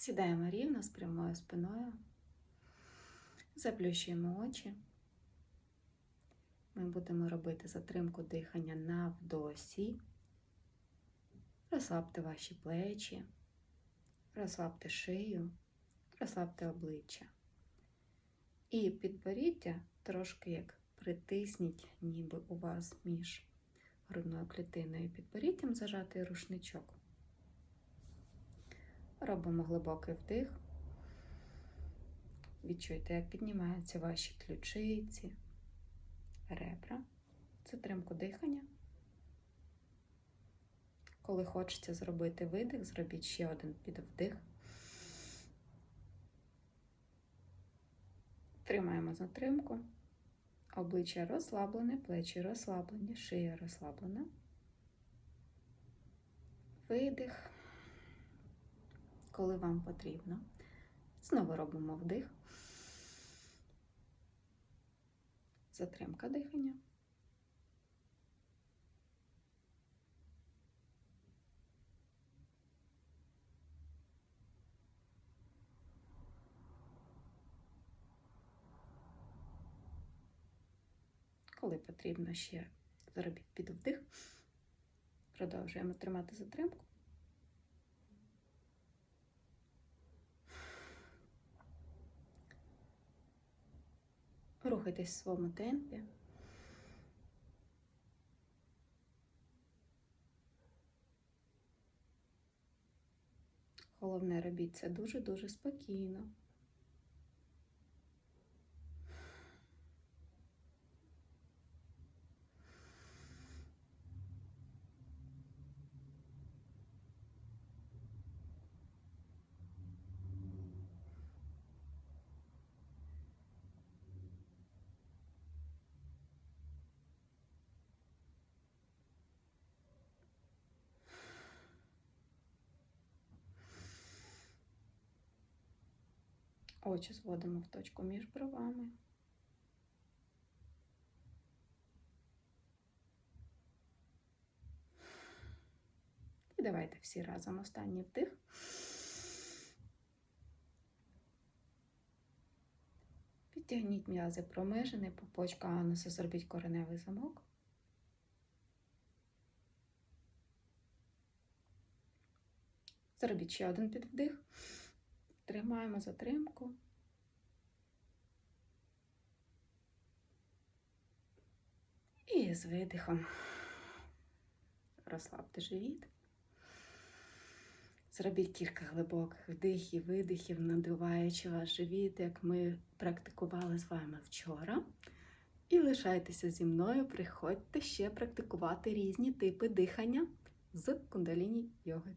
Сідаємо рівно з прямою спиною. Заплющуємо очі. Ми будемо робити затримку дихання на вдосі. Розслабте ваші плечі, розслабте шию, розслабте обличчя. І підборіддя трошки як притисніть, ніби у вас між грудною клітиною і підборіддям зажатий рушничок. Робимо глибокий вдих. Відчуйте, як піднімаються ваші ключиці, ребра, затримку дихання. Коли хочеться зробити видих, зробіть ще один підвдих. Тримаємо затримку. Обличчя розслаблене, плечі розслаблені, шия розслаблена. Видих, коли вам потрібно. Знову робимо вдих. Затримка дихання. Коли потрібно ще зробіть підвдих. Продовжуємо тримати затримку. Рухайтесь в своєму темпі. Головне, робіть це дуже-дуже спокійно. Очі зводимо в точку між бровами. І давайте всі разом останній вдих. Підтягніть м'язи промежини, попочка ануса, зробіть кореневий замок. Зробіть ще один підвдих. Тримаємо затримку. І з видихом розслабте живіт. Зробіть кілька глибоких вдихів, видихів, надуваючи ваш живіт, як ми практикували з вами вчора. І лишайтеся зі мною, приходьте ще практикувати різні типи дихання з кундаліні йоги.